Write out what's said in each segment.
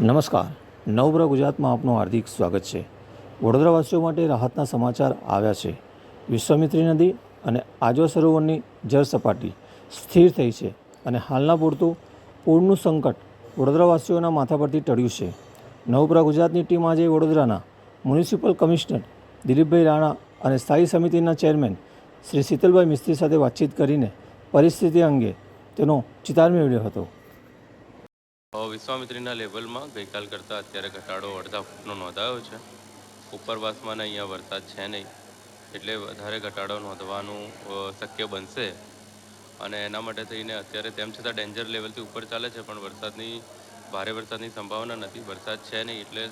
નમસ્કાર. નવબ્ર ગુજરાતમાં આપનું હાર્દિક સ્વાગત છે. વડોદરાવાસીઓ માટે રાહતના સમાચાર આવ્યા છે. વિશ્વામિત્રી નદી અને આજવા સરોવરની જળ સપાટી સ્થિર થઈ છે અને હાલના પૂરતું પૂરનું સંકટ વડોદરાવાસીઓના માથા પરથી ટળ્યું છે. નવપુરા ગુજરાતની ટીમ આજે વડોદરાના મ્યુનિસિપલ કમિશનર દિલીપભાઈ રાણા અને સ્થાયી સમિતિના ચેરમેન શ્રી શીતલભાઈ મિસ્ત્રી સાથે વાતચીત કરીને પરિસ્થિતિ અંગે તેનો ચિતાર મેળવ્યો હતો. વિશ્વામિત્રીના લેવલમાં ગઈકાલ કરતાં અત્યારે ઘટાડો અડધા ફૂટનો નોંધાયો છે. ઉપરવાસમાં અહીંયા વરસાદ છે નહીં, એટલે વધારે ઘટાડો નોંધવાનું શક્ય બનશે. અને એના માટે થઈને અત્યારે તેમ છતાં ડેન્જર લેવલથી ઉપર ચાલે છે, પણ વરસાદની, ભારે વરસાદની સંભાવના નથી. વરસાદ છે નહીં એટલે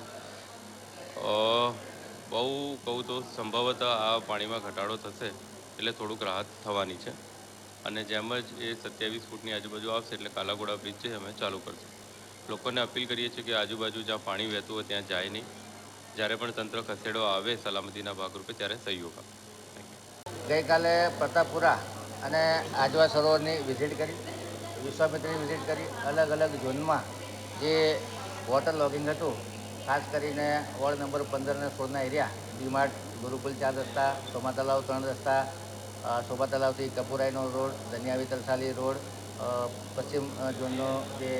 બહુ કહું તો સંભવત આ પાણીમાં ઘટાડો થશે, એટલે થોડુંક રાહત થવાની છે. અને જેમ જ એ સત્યાવીસ ફૂટની આજુબાજુ આવશે એટલે કાલાઘોડા બ્રિજ છે અમે ચાલુ કરશું. લોકોને અપીલ કરીએ છીએ કે આજુબાજુ જ્યાં પાણી વહેતું હોય ત્યાં જાય નહીં. જ્યારે પણ તંત્ર ખસેડવા આવે સલામતીના ભાગરૂપે, ત્યારે સહયોગ આપે. ગઈકાલે પ્રતાપપુરા અને આજવા સરોવરની વિઝિટ કરી, વિશ્વામિત્રની વિઝિટ કરી, અલગ અલગ ઝોનમાં જે વોટર લોગિંગ હતું, ખાસ કરીને વોર્ડ નંબર પંદર અને સોળના એરિયા, ડીમાર્ટ, ગુરુકુલ ચાર રસ્તા, સોમા તલાવ ત્રણ રસ્તા શોભા તલાવથી કપુરાઈનો રોડ ધનિયાવી તરસાલી રોડ પશ્ચિમ ઝોનનો જે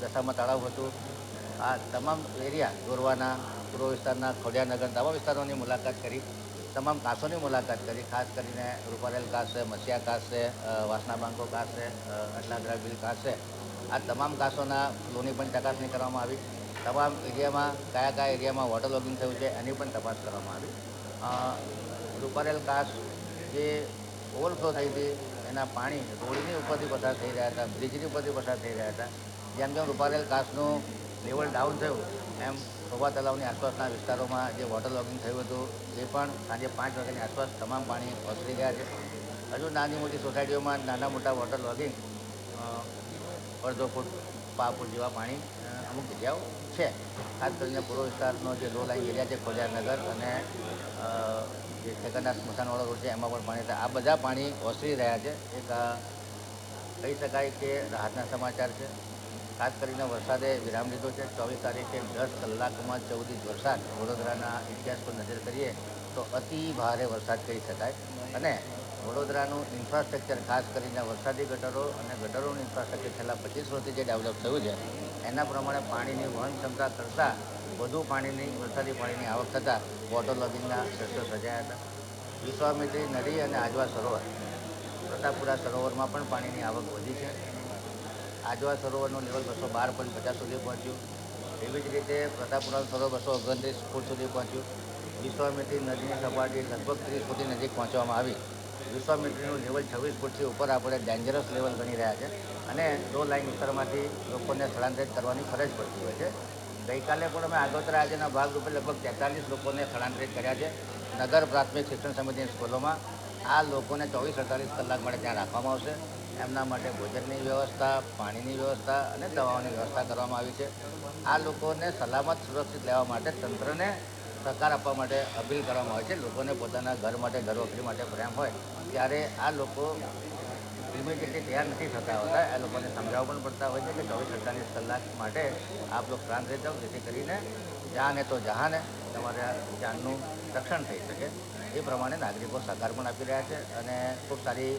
દશામાં તળાવ હતું આ તમામ એરિયા ગોરવાના પૂર્વ વિસ્તારના ખોડિયાનગર તમામ વિસ્તારોની મુલાકાત કરી તમામ કાંસોની મુલાકાત કરી ખાસ કરીને રૂપારેલ કાસ છે મસિયા કાસ છે અ, બાંકો કાસ છે અટલાદરા બિલ કાસ છે આ તમામ કાંસોના ફ્લોની પણ ચકાસણી કરવામાં આવી. તમામ એરિયામાં કયા કયા એરિયામાં વોટર લોગિંગ થયું છે એની પણ તપાસ કરવામાં આવી. રૂપારેલ કાસ જે ઓવરફ્લો થઈ હતી એના પાણી રોડની ઉપરથી પસાર થઈ રહ્યા હતા, બ્રિજની ઉપરથી પસાર થઈ રહ્યા હતા. જેમ જેમ રૂપારેલ કાસનું લેવલ ડાઉન થયું, એમ શોભા તલાવની આસપાસના વિસ્તારોમાં જે વોટર લોગિંગ થયું હતું, એ પણ સાંજે પાંચ વાગ્યાની આસપાસ તમામ પાણી ઓસરી ગયા છે. હજુ નાની મોટી સોસાયટીઓમાં નાના મોટા વોટર લોગિંગ અડધો ફૂટ પા ફૂટ જેવા પાણી અમુક જગ્યાઓ છે. ખાસ કરીને પૂર્વ વિસ્તારનો જે લો લાઈન એરિયા છે, ખોડિયારનગર અને જે ઠેકરના સ્મશાનવાળો રોડ છે, એમાં પણ પાણી. આ બધા પાણી ઓસરી રહ્યા છે. એક કહી શકાય કે રાહતના સમાચાર છે. ખાસ કરીને વરસાદે વિરામ લીધો છે. ચોવીસ તારીખે દસ કલાકમાં ચૌદ ઇંચ વરસાદ વડોદરાના ઇતિહાસ પર નજર કરીએ તો અતિ ભારે વરસાદ કહી શકાય. અને વડોદરાનું ઇન્ફ્રાસ્ટ્રક્ચર ખાસ કરીને વરસાદી ગટરો અને ગટરોનું ઇન્ફ્રાસ્ટ્રક્ચર છેલ્લા પચીસ વર્ષથી જે ડેવલપ થયું છે, એના પ્રમાણે પાણીની વહન ક્ષમતા કરતાં વધુ પાણીની, વરસાદી પાણીની આવક થતાં વોટર લોગિંગના દ્રશ્યો સર્જાયા હતા. વિશ્વામિત્રી નદી અને આજવા સરોવર, પ્રતાપપુરા સરોવરમાં પણ પાણીની આવક વધી છે. આજવા સરોવરનું લેવલ બસો બાર પોઈન્ટ પચાસ સુધી પહોંચ્યું. એવી જ રીતે પ્રતાપપુરા સરોવર બસો ઓગણત્રીસ ફૂટ સુધી પહોંચ્યું. વિશ્વામિત્રી નદીની સપાટી લગભગ ત્રીસ ફૂટની નજીક પહોંચવામાં આવી. વિશ્વામિત્રીનું લેવલ છવ્વીસ ફૂટથી ઉપર આપણે ડેન્જરસ લેવલ ગણી રહ્યા છે. અને દો લાઈન વિસ્તારમાંથી લોકોને સ્થળાંતરિત કરવાની ફરજ પડતી હોય છે. ગઈકાલે પણ અમે આગોતરા આજના ભાગરૂપે લગભગ તેતાલીસ લોકોને સ્થળાંતરિત કર્યા છે. નગર પ્રાથમિક શિક્ષણ સમિતિની સ્કૂલોમાં આ લોકોને ચોવીસ અડતાલીસ કલાક માટે ત્યાં રાખવામાં આવશે. એમના માટે ભોજનની વ્યવસ્થા, પાણીની વ્યવસ્થા અને દવાઓની વ્યવસ્થા કરવામાં આવી છે. આ લોકોને સલામત સુરક્ષિત લેવા માટે તંત્રને સહકાર આપવા માટે અપીલ કરવામાં આવે છે. લોકોને પોતાના ઘર માટે ઘર વખરી માટે પ્રેમ હોય ત્યારે આ લોકો ઇમિડિયેટલી તૈયાર નથી થતા હોતા. એ લોકોને સમજાવવા પણ પડતા હોય છે કે ચોવીસ અડતાલીસ કલાક માટે આપ લોકો શાંત રહી જાઓ. જેથી કરીને જાને તો જહાને તમારા જાનનું રક્ષણ થઈ શકે. એ પ્રમાણે નાગરિકો સહકાર પણ આપી રહ્યા છે અને ખૂબ સારી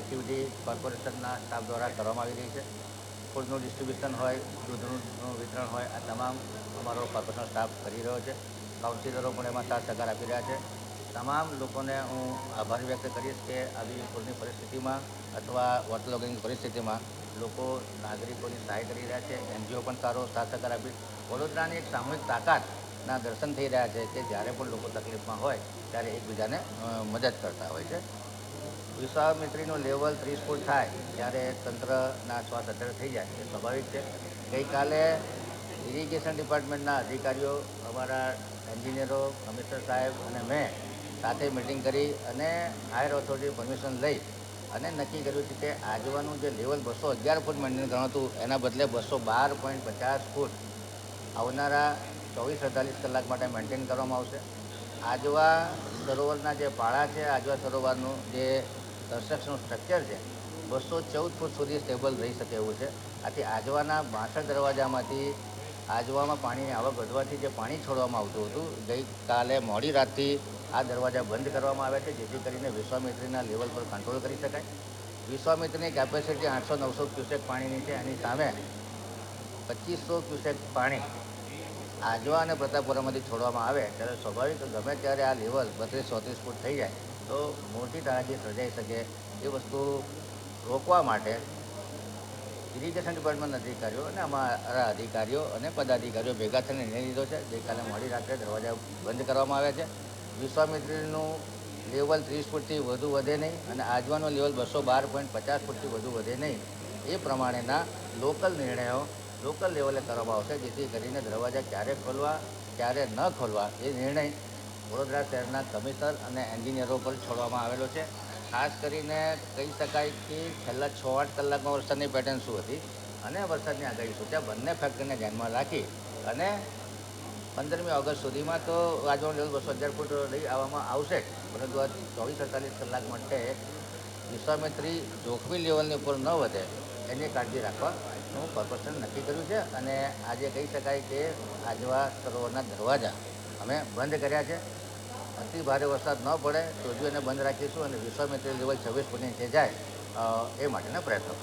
એક્ટિવિટી કોર્પોરેશનના સ્ટાફ દ્વારા કરવામાં આવી રહી છે. ફૂડનું ડિસ્ટ્રીબ્યુશન હોય, દૂધનું વિતરણ હોય, આ તમામ અમારો કોર્પોરેશન સ્ટાફ કરી રહ્યો છે. કાઉન્સિલરો પણ એમાં સાથ સહકાર આપી રહ્યા છે. તમામ લોકોને હું આભાર વ્યક્ત કરીશ કે આવી પૂરની પરિસ્થિતિમાં અથવા વોટર લોગિંગની પરિસ્થિતિમાં લોકો નાગરિકોની સહાય કરી રહ્યા છે. એનજીઓ પણ સારો સાથ સહકાર આપી. વડોદરાની એક સામૂહિક તાકાતના દર્શન થઈ રહ્યા છે કે જ્યારે પણ લોકો તકલીફમાં હોય ત્યારે એકબીજાને મદદ કરતા હોય છે. વિશ્વામિત્રીનું લેવલ ત્રીસ ફૂટ થાય ત્યારે તંત્રના શ્વાસ અધર થઈ જાય એ સ્વાભાવિક છે. ગઈકાલે ઇરિગેશન ડિપાર્ટમેન્ટના અધિકારીઓ અમારા એન્જિનિયરો, કમિશનર સાહેબ અને મેં સાથે મિટિંગ કરી અને હાયર ઓથોરિટી પરમિશન લઈ અને નક્કી કર્યું છે કે આજવાનું જે લેવલ બસો અગિયાર ફૂટ મેન્ટેન ગણાતું, એના બદલે બસો બાર પોઈન્ટ પચાસ ફૂટ આવનારા ચોવીસ અડતાલીસ કલાક માટે મેન્ટેન કરવામાં આવશે. આજવા સરોવરના જે પાળા છે, આજવા સરોવરનું જે કન્સ્ટ્રક્શનનું સ્ટ્રક્ચર છે, બસો ચૌદ ફૂટ સુધી સ્ટેબલ રહી શકે એવું છે. આથી આજવાના બાસઠ દરવાજામાંથી આજવામાં પાણીની આવક વધવાથી જે પાણી છોડવામાં આવતું હતું, ગઈકાલે મોડી રાતથી આ દરવાજા બંધ કરવામાં આવ્યા છે, જેથી કરીને વિશ્વામિત્રીના લેવલ પર કંટ્રોલ કરી શકાય. વિશ્વામિત્રીની કેપેસિટી આઠસો નવસો ક્યુસેક પાણીની છે, એની સામે પચીસો ક્યુસેક પાણી આજવા અને પ્રતાપપુરામાંથી છોડવામાં આવે, ત્યારે સ્વાભાવિક ગમે ત્યારે આ લેવલ બત્રીસ ચોત્રીસ ફૂટ થઈ જાય, તો મોટી તારાજી સર્જાઈ શકે એ વસ્તુ રોકવા માટે ઇરિગેશન ડિપાર્ટમેન્ટ અધિકારીઓ અને અમારા અધિકારીઓ અને પદાધિકારીઓ ભેગા થઈને નિર્ણય લીધો છે. ગઈકાલે મોડી રાત્રે દરવાજા બંધ કરવામાં આવ્યા છે. વિશ્વામિત્રીનું લેવલ ત્રીસ ફૂટથી વધુ વધે નહીં અને આજવાનું લેવલ બસો બાર પોઈન્ટ પચાસ ફૂટથી વધુ વધે નહીં. એ પ્રમાણેના લોકલ નિર્ણયો લોકલ લેવલે કરવામાં આવશે, જેથી કરીને દરવાજા ક્યારે ખોલવા, ક્યારે ન ખોલવા એ નિર્ણય વડોદરા શહેરના કમિશનર અને એન્જિનિયરો પર છોડવામાં આવેલો છે. ખાસ કરીને કહી શકાય કે છેલ્લા છ આઠ કલાકમાં વરસાદની પેટર્ન શું હતી અને વરસાદની આગાહી શું છે બંને ફેક્ટરને ધ્યાનમાં રાખી અને પંદરમી ઓગસ્ટ સુધીમાં તો રાજવાનું લેવલ બસો હજાર ફૂટ લઈ આવવામાં આવશે. પરંતુ આ ચોવીસ અડતાલીસ કલાક માટે વિશ્વામિત્રી જોખમી લેવલની ઉપર ન વધે એની કાળજી રાખવાનું કોર્પોરેશન નક્કી કર્યું છે અને આજે કહી શકાય કે આજવા સરોવરના દરવાજા અમે બંધ કર્યા છે. અતિ ભારે વરસાદ ન પડે, તો હજુ એને બંધ રાખીશું અને વિશ્વામિત્રી લેવલ છવ્વીસ પોઈન્ટ નીચે જાય એ માટેના પ્રયત્નો